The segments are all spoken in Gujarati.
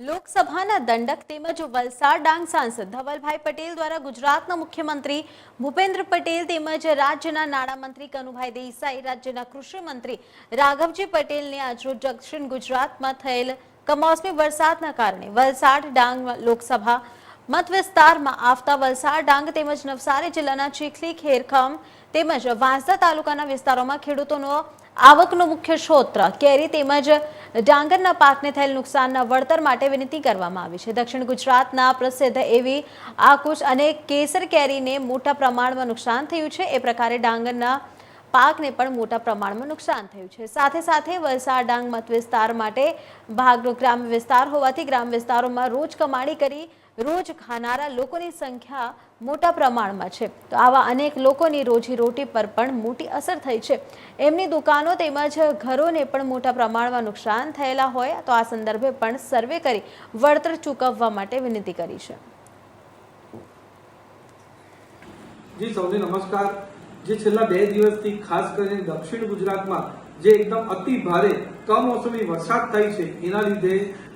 લોકસભાના દંડક તેમજ વલસાડ ડાંગ સાંસદ ધવલભાઈ પટેલ દ્વારા ગુજરાતના મુખ્યમંત્રી ભૂપેન્દ્ર પટેલ તેમજ રાજ્યના નાણામંત્રી કનુભાઈ દેસાઈ, રાજ્યના કૃષિમંત્રી રાઘવજી પટેલને આજરોજ દક્ષિણ ગુજરાતમાં થયેલ કમોસમી વરસાદના કારણે વલસાડ ડાંગ લોકસભા મત વિસ્તારમાં આવતા વલસાડ, ડાંગ તેમજ નવસારી જિલ્લાના ચીખલી, ખેરખમ તેમજ વાંસદા તાલુકાના વિસ્તારોમાં ખેડૂતોનો આવકનો મુખ્ય સ્ત્રોત કેરી તેમજ ડાંગરના પાકને થયેલ નુકસાનના વળતર માટે વિનંતી કરવામાં આવી છે. દક્ષિણ ગુજરાતના પ્રસિદ્ધ એવી આકુશ અને કેસર કેરીને મોટા પ્રમાણમાં નુકસાન થયું છે. એ પ્રકારે ડાંગરના પાકને પણ મોટા પ્રમાણમાં નુકસાન થયું છે. સાથે સાથે વલસાડ ડાંગ મત વિસ્તાર માટે ભાગનો ગ્રામ્ય વિસ્તાર હોવાથી ગ્રામ વિસ્તારોમાં રોજ કમાણી કરી રોજ ખાનારા લોકોની સંખ્યા મોટા પ્રમાણમાં છે. તો આવા અનેક લોકોની રોજીરોટી પર પણ મોટી અસર થઈ છે. એમની દુકાનો તેમજ ઘરોને પણ મોટા પ્રમાણમાં નુકસાન થયેલા હોય, તો આ સંદર્ભે પણ સર્વે કરી વળતર ચૂકવવા માટે વિનંતી કરી છે. જી, સૌને નમસ્કાર. જે છેલ્લા બે દિવસથી ખાસ કરીને દક્ષિણ ગુજરાતમાં જે એકદમ અતિ ભારે કમોસમી વરસાદ થાય છે, એના લીધે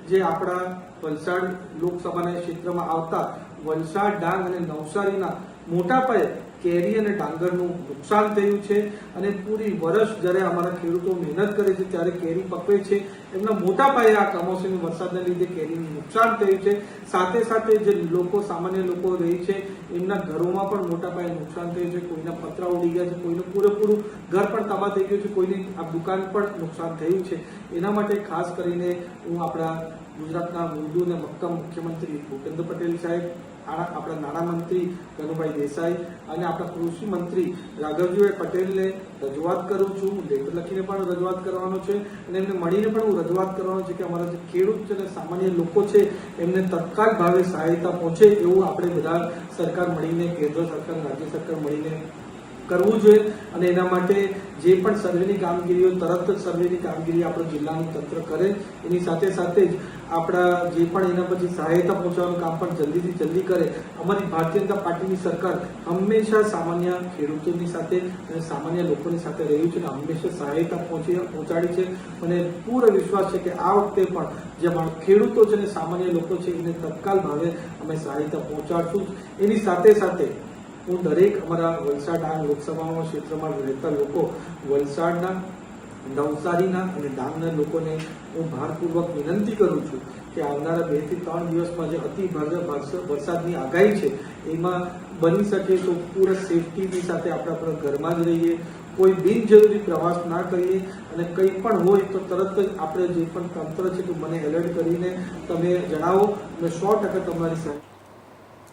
જે આપણા વલસાડ લોકસભાના ક્ષેત્રમાં આવતા વલસાડ ડાંગ અને નવસારીના મોટા પાયે કેરી અને ડાંગરનું નુકસાન થયું છે અને પૂરી વર્ષ જ્યારે અમારા ખેડૂતો મહેનત કરે છે ત્યારે કેરી પકવે છે. એમના મોટા પાયે આ કમોસમી વરસાદને લીધે કેરીનું નુકસાન થયું છે. સાથે સાથે જે લોકો, સામાન્ય લોકો રહે છે, એમના ઘરોમાં પણ મોટા પાયે નુકસાન થયું છે. કોઈના પતરા ઉડી ગયા છે, કોઈનું પૂરેપૂરું ઘર પણ તબાહ થઈ ગયું છે, કોઈની આ દુકાન પણ નુકસાન થયું છે. એના માટે ખાસ કરીને હું આપણા ગુજરાતના મૃદુ અને મક્કમ મુખ્યમંત્રી ભૂપેન્દ્ર પટેલ સાહેબ આપણા નાણામંત્રી કનુભાઈ દેસાઈ અને આપણા કૃષિ મંત્રી રાઘવજીભાઈ પટેલને રજૂઆત કરું છું લેટર લખીને પણ રજૂઆત કરવાનો છે અને એમને મળીને પણ હું રજૂઆત કરવાનો છે કે અમારા જે ખેડૂત છે અને સામાન્ય લોકો છે, એમને તત્કાલ ભાવે સહાયતા પહોંચે એવું આપણે બધા સરકાર મળીને, કેન્દ્ર સરકાર, રાજ્ય સરકાર મળીને કરવું જોઈએ અને એના માટે જે પણ સર્વેની કામગીરીઓ, તરત જ સર્વેની કામગીરી આપણું જિલ્લાનું તંત્ર કરે. એની સાથે સાથે જ આપણા જે પણ એના પછી સહાયતા પહોંચાડવાનું કામ પણ જલ્દીથી જલ્દી કરે. અમારી ભારતીય જનતા પાર્ટીની સરકાર હંમેશા સામાન્ય ખેડૂતોની સાથે અને સામાન્ય લોકોની સાથે રહ્યું છે અને હંમેશા સહાયતા પહોંચી, પહોંચાડી છે. અને પૂરો વિશ્વાસ છે કે આ વખતે પણ જે અમારા ખેડૂતો છે અને સામાન્ય લોકો છે એને તત્કાલ ભાવે અમે સહાયતા પહોંચાડશું. એની સાથે સાથે હું દરેક અમારા વલસાડ ડાંગ લોકસભા ક્ષેત્રમાં રહેતા લોકો વલસાડના નવસારીના અને ડાંગના લોકોને હું ભારપૂર્વક વિનંતી કરું છું કે આવનારા બેથી ત્રણ દિવસમાં જે અતિ વરસાદની આગાહી છે, એમાં બની શકે તો પૂરા સેફટીની સાથે આપણે આપણા ઘરમાં જ રહીએ. કોઈ બિનજરૂરી પ્રવાસ ના કરીએ અને કંઈ પણ હોય તો તરત જ આપણે જે પણ તંત્ર છે તો મને એલર્ટ કરીને તમે જણાવો. અને સો ટકા તમારી સાથે